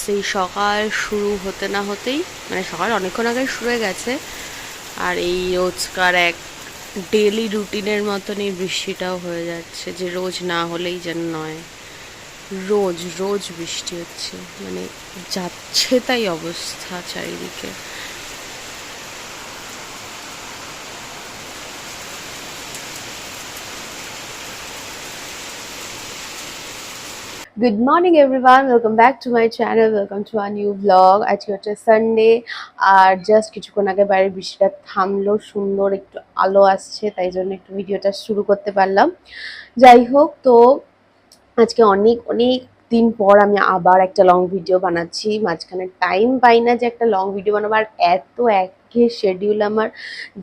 সেই সকাল শুরু হতে না হতেই মানে সকাল অনেকক্ষণ আগে শুরু হয়ে গেছে, আর এই রোজকার এক ডেলি রুটিনের মতন এই বৃষ্টিটাও হয়ে যাচ্ছে যে রোজ না হলেই যেন নয়। রোজ রোজ বৃষ্টি হচ্ছে মানে যাচ্ছে তাই অবস্থা চারিদিকে। Good morning everyone welcome back to my channel welcome to a new blog আজকে হচ্ছে সানডে আর জাস্ট কিছুক্ষণ আগে বাইরের বৃষ্টিটা থামলো, সুন্দর একটু আলো আসছে, তাই জন্য একটু ভিডিওটা শুরু করতে পারলাম। যাই হোক, তো আজকে অনেক অনেক দিন পর আমি আবার একটা লং ভিডিও বানাচ্ছি। মাঝখানে টাইম পাই না যে একটা লং ভিডিও বানাবো, আর এত একঘেয়ে শেডিউল আমার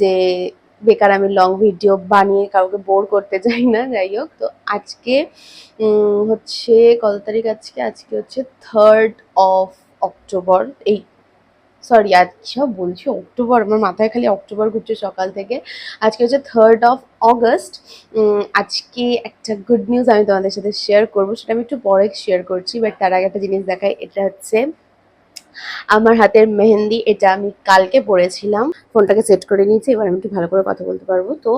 যে বেকার আমি লং ভিডিও বানিয়ে কাউকে বোর করতে চাই না, যাই হোক। তো আজকে হচ্ছে কত তারিখ আজকে? আজকে হচ্ছে থার্ড অফ অক্টোবর এই সরি আচ্ছা বলছি? অক্টোবর আমার মাথায় খালি অক্টোবর ঘুরছে সকাল থেকে। আজকে হচ্ছে থার্ড অফ অগস্ট আজকে একটা গুড নিউজ আমি তোমাদের সাথে শেয়ার করব, সেটা আমি একটু পরে শেয়ার করছি বাট তার আগে একটা জিনিস দেখাই, এটা হচ্ছে আমার হাতের মেহেন্দি, এটা আমি কালকে পরেছিলাম। ফোনটাকে সেট করে নিয়েছি, এবার আমি একটু ভালো করে কথা বলতে পারব। তো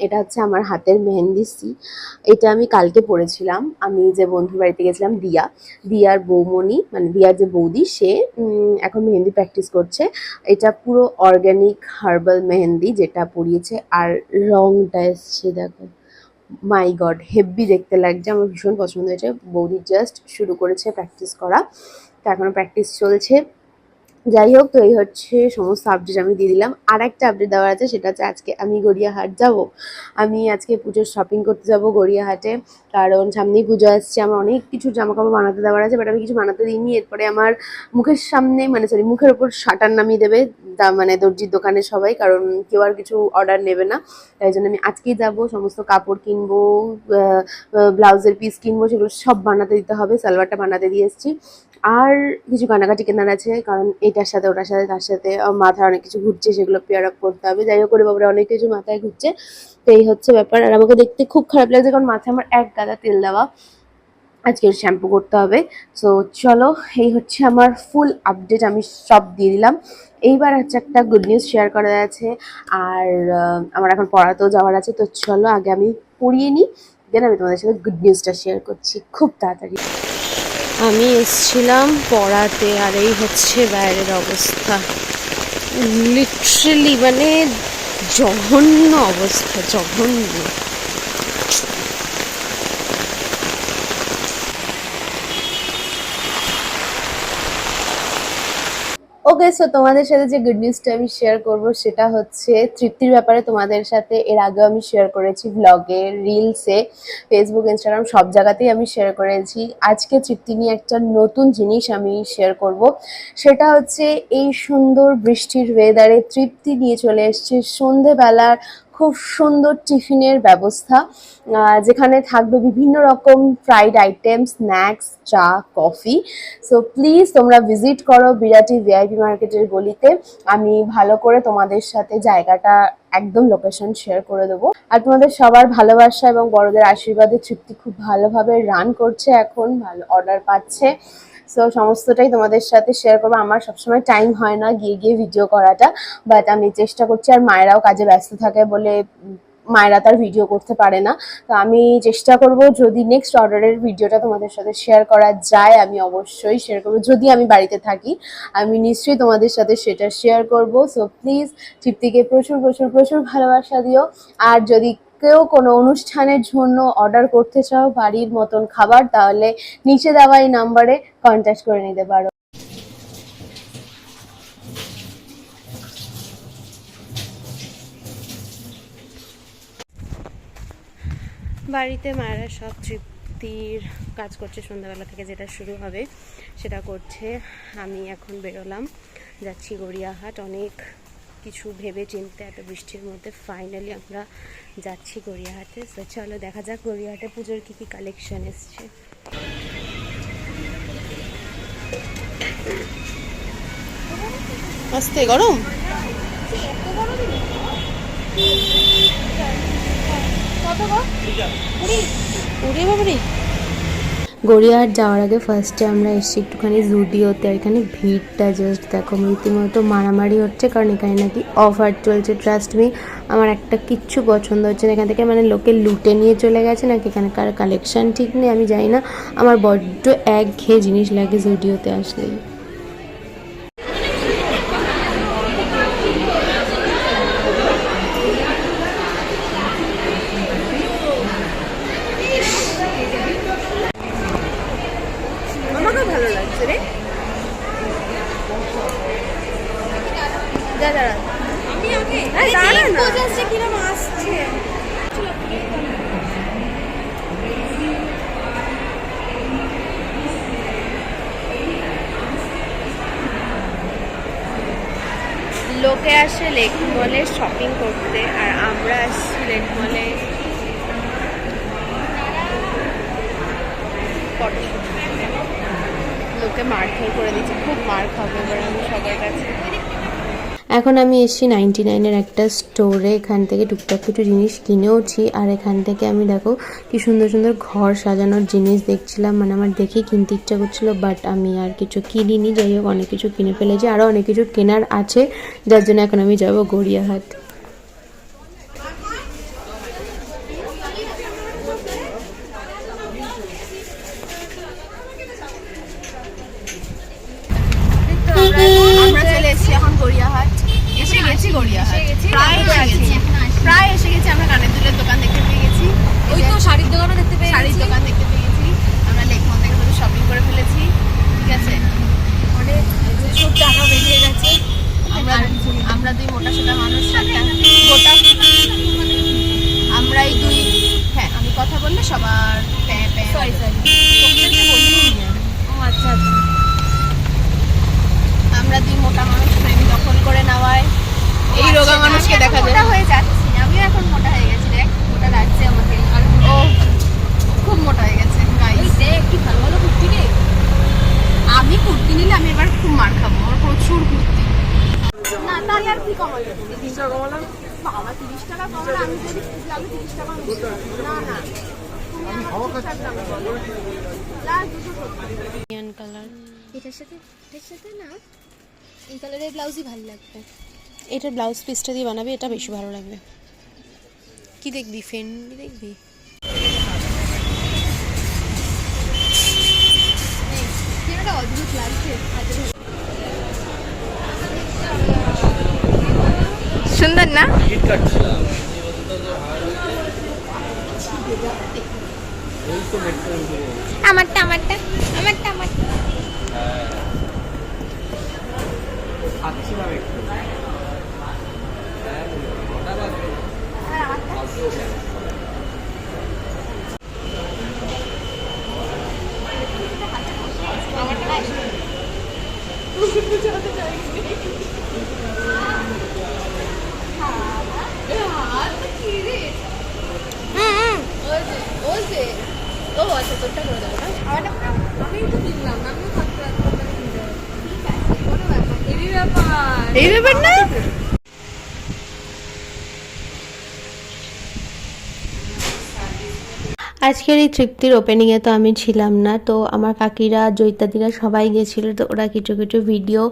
এটা হচ্ছে আমার হাতের মেহেন্দি সি। এটা আমি কালকে পরেছিলাম। আমি যে বন্ধুর বাড়িতে গেছিলাম, দিয়া। দিয়ার বৌমণি মানে দিয়ার যে বৌদি, সে এখন মেহেন্দি প্র্যাকটিস করছে। এটা পুরো অর্গ্যানিক হার্বাল মেহেন্দি যেটা পরিয়েছে। আর রংটা এসছে, দেখো। মাই গড হেভি দেখতে লাগছে। আমার ভীষণ পছন্দ হয়েছে। বৌদি জাস্ট শুরু করেছে প্র্যাকটিস করা। তো এখনও প্র্যাকটিস চলছে। যাই হোক, তো এই হচ্ছে সমস্ত আপডেট আমি দিয়ে দিলাম। আর একটা আপডেট দেওয়ার আছে, সেটা হচ্ছে আজকে আমি গড়িয়াহাট যাব। আমি আজকে পুজোর শপিং করতে যাব গড়িয়াহাটে। কারণ সামনেই পুজো আসছে, আমার অনেক কিছু জামা কাপড় বানাতে দেওয়ার আছে বাট আমি কিছু বানাতে দিইনি। এরপরে আমার মুখের সামনে মানে সরি মুখের ওপর শাটার নামিয়ে দেবে মানে দর্জির দোকানে সবাই, কারণ কেউ আর কিছু অর্ডার নেবে না। তাই জন্য আমি আজকেই যাব, সমস্ত কাপড় কিনবো ব্লাউজের পিস কিনবো, সেগুলো সব বানাতে দিতে হবে, সালোয়ারটা বানাতে দিয়ে এসেছি। আর কিছু কানাকাটি কেনার আছে, কারণ এটার সাথে, ওটার সাথে, তার সাথে মাথায় অনেক কিছু ঘুরছে, সেগুলো পেয়ার আপ করতে হবে। যাই হোক করে বাবার অনেক কিছু মাথায় ঘুরছে। তো এই হচ্ছে ব্যাপার। আর আমাকে দেখতে খুব খারাপ লাগছে, কারণ মাথায় আমার এক গাদা তেল দেওয়া। আজকে শ্যাম্পু করতে হবে। সো চলো, এই হচ্ছে আমার ফুল আপডেট আমি সব দিয়ে দিলাম। এইবার হচ্ছে একটা গুড নিউজ শেয়ার করার আছে। আর আমার এখন পড়াতেও যাওয়ার আছে। তো চলো, আগে আমি পড়িয়ে নিই। দেন আমি তোমাদের সাথে গুড নিউজটা শেয়ার করছি। খুব তাড়াতাড়ি। আমি এসছিলাম পড়াতে আর এই হচ্ছে বাইরের অবস্থা। লিটারেলি মানে জঘন্য অবস্থা জঘন্য। ওকে সো তোমাদের সাথে যে গুড নিউজটা আমি শেয়ার করব, সেটা হচ্ছে তৃপ্তির ব্যাপারে তোমাদের সাথে এর আগেও আমি শেয়ার করেছি ব্লগে রিলসে ফেসবুক ইনস্টাগ্রাম সব জায়গাতেই আমি শেয়ার করেছি। আজকে তৃপ্তি নিয়ে একটা নতুন জিনিস আমি শেয়ার করব, সেটা হচ্ছে এই সুন্দর বৃষ্টির ওয়েদারে তৃপ্তি নিয়ে চলে এসছে সন্ধেবেলার খুব সুন্দর টিফিনের ব্যবস্থা যেখানে থাকবে বিভিন্ন রকম ফ্রাইড আইটেম স্ন্যাক্স চা কফি সো প্লিজ তোমরা ভিজিট করো বিরাটি ভিআইপি মার্কেটের গলিতে। আমি ভালো করে তোমাদের সাথে জায়গাটা একদম লোকেশন শেয়ার করে দেবো। আর তোমাদের সবার ভালোবাসা এবং বড়দের আশীর্বাদে তৃপ্তি খুব ভালোভাবে রান করছে এখন, ভালো অর্ডার পাচ্ছে। সো সমস্তটাই তোমাদের সাথে শেয়ার করব। আমার সবসময় টাইম হয় না গিয়ে গিয়ে ভিডিও করাটা বাট আমি চেষ্টা করছি আর মায়েরাও কাজে ব্যস্ত থাকে বলে মায়েরা তার ভিডিও করতে পারে না। তো আমি চেষ্টা করব যদি নেক্সট অর্ডারের ভিডিওটা তোমাদের সাথে শেয়ার করা যায়, আমি অবশ্যই শেয়ার করব। যদি আমি বাড়িতে থাকি, আমি নিশ্চয়ই তোমাদের সাথে সেটা শেয়ার করব। সো প্লিজ তৃপ্তিকে প্রচুর প্রচুর প্রচুর ভালোবাসা দিও। আর যদি কেউ কোনো অনুষ্ঠানের জন্য অর্ডার করতে চাও, বাড়ির মতন খাবার, তাহলে নিচে দেওয়া এই নাম্বারে কন্ট্যাক্ট করে নিতে পারো। বাড়িতে মায়েরা সব তৃপ্তির কাজ করছে সন্ধ্যাবেলা থেকে যেটা শুরু হবে, সেটা করছে। আমি এখন বেরোলাম, যাচ্ছি গড়িয়াহাট। অনেক কিছু ভেবে চিনতে এত বৃষ্টির মধ্যে ফাইনালি আমরা যাচ্ছি গড়িয়াহাটে। তো চলো দেখা যাক গড়িয়াহাটে পুজোর কী কী কালেকশন এসছে। আস্তে গরম? উড়ে বাবারে? গড়িয়াহাট যাওয়ার আগে ফার্স্টে আমরা এসেছি একটুখানি জুডিওতে এখানে ভিড়টা জাস্ট দেখো রীতিমতো মারামারি হচ্ছে, কারণ এখানে নাকি অফার চলছে ট্রাস্ট মি আমার একটা কিচ্ছু পছন্দ হচ্ছে না। এখান থেকে মানে লোকে লুটে নিয়ে চলে গেছে, নাকি এখানকার কালেকশান ঠিক নেই, আমি জানি না। আমার বড্ড এক ঘেয়ে জিনিস লাগে জুডিওতে আসলেই। ভালো লাগছে রে যা দাঁড়া। আমি আগে আরে দাঁড়া না। আসছে কিরম আসছে? লোকে আসে লেক মলে শপিং করতে আর আমরা আসছি লেক মলে। ফটোশুট লোকে মারধর করে দিচ্ছে খুব মার খাব এবার আমি সবার কাছে। এখন আমি এসেছি নাইনটি নাইনের একটা স্টোরে এখান থেকে টুকটাক কিছু জিনিস কিনেওছি। আর এখান থেকে আমি দেখো কি সুন্দর সুন্দর ঘর সাজানোর জিনিস দেখছিলাম। মানে আমার দেখেই কিনতে ইচ্ছা করছিল বাট আমি আর কিছু কিনিনি। যাই হোক, অনেক কিছু কিনে ফেলেছি। আরও অনেক কিছু কেনার আছে। যার জন্য এখন আমি যাব গড়িয়াহাট আমরা চলে এসেছি এখন গড়িয়াহাট এসে গেছি গড়িয়াহাট প্রায় এসে গেছি প্রায় এসে গেছি আমরা কানের দুলের দোকান দেখতে পেয়ে গেছি ওই তো শাড়ির দোকানও দেখতে পেয়ে শাড়ির দোকান দেখতে পেয়ে গেছি আমরা লেকমন থেকে শুধু শপিং করে ফেলেছি। ঠিক আছে? অনেক টাকা বেরিয়ে গেছে। আমরা আমরা দুই মোটা সোটা মানুষ গোটা আমরাই দুই হ্যাঁ আমি কথা বললে সবার প্যাঁ প্যাঁ সরি সরি। ও আচ্ছা আচ্ছা। আমরা দুই মোটা মানুষ প্রেম দখল করে নেওয়ায়। এই রোগা মানুষকে দেখা যায়। মোটা হয়ে যাচ্ছি। আমিও এখন মোটা হয়ে গেছি দেখ। মোটা লাগছে আমাকে। আর ও খুব মোটা হয়ে গেছে গাইস ভালো ভালো কুর্তি রে। আমি কুর্তি নিলে আমি এবার খুব মার খাব আমার প্রচুর কুর্তি। না তাহলে আর কি কমাবে তিরিশ টাকা কমালাম বাবা তিরিশ টাকা কমালে আমি যদি আমি তিরিশ টাকা না না। এটার সাথে এটার সাথে না এই কালারের ব্লাউজই ভালো লাগবে। এটার ব্লাউজ পিসটা দিয়ে বানাবি এটা বেশি ভালো লাগবে। কি দেখবি ফেন্ডি দেখবি? সুন্দর না? আমারটা আমারটা আমারটা আমারটা। ও আচ্ছা করে দেবো না এই ব্যাপার না। আজকের এই তৃপ্তির ওপেনিংয়ে তো আমি ছিলাম না তো আমার কাকিরা জৈতাদিরা সবাই গেছিল তো ওরা কিছু কিছু ভিডিও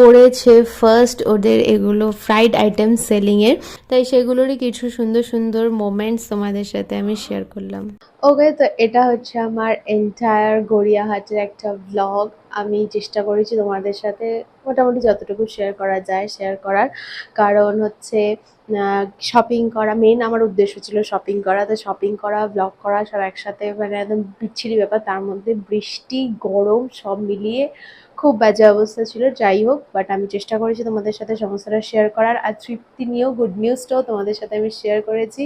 করেছে। ফার্স্ট ওদের এগুলো ফ্রাইড আইটেম সেলিংয়ের তাই সেগুলোরই কিছু সুন্দর সুন্দর মোমেন্টস তোমাদের সাথে আমি শেয়ার করলাম। ওকে তো এটা হচ্ছে আমার এন্টায়ার গড়িয়াহাটের একটা ব্লগ আমি চেষ্টা করেছি তোমাদের সাথে মোটামুটি যতটুকু শেয়ার করা যায় শেয়ার করার। কারণ হচ্ছে শপিং করা মেন আমার উদ্দেশ্য ছিল শপিং করা। তো শপিং করা ব্লগ করা সব একসাথে মানে একদম বিচ্ছিরি ব্যাপার। তার মধ্যে বৃষ্টি, গরম সব মিলিয়ে খুব বাজে অবস্থা ছিল, যাই হোক বাট আমি চেষ্টা করেছি তোমাদের সাথে সমস্যাটা শেয়ার করার, আর তৃপ্তি নিয়েও গুড নিউজটাও তোমাদের সাথে আমি শেয়ার করেছি।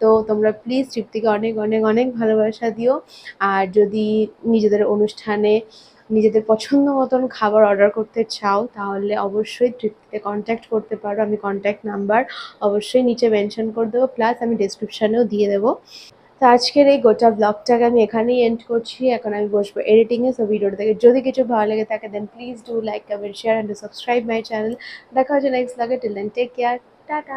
তো তোমরা প্লিজ তৃপ্তিকে অনেক অনেক অনেক ভালোবাসা দিও, আর যদি নিজেদের অনুষ্ঠানে নিজেদের পছন্দ মতন খাবার অর্ডার করতে চাও, তাহলে অবশ্যই তৃপ্তিতে কন্ট্যাক্ট করতে পারো, আমি কন্ট্যাক্ট নাম্বার অবশ্যই নিচে মেনশন করে দেবো প্লাস আমি ডেসক্রিপশানেও দিয়ে দেবো। তো আজকের এই গোটা ব্লগটাকে আমি এখানেই এন্ড করছি। এখন আমি বসবো এডিটিংয়ে সো ভিডিওটা থেকে যদি কিছু ভালো লেগে থাকে then please do like comment share and subscribe my channel দেখা হচ্ছে নেক্সট লাগে till then take care tata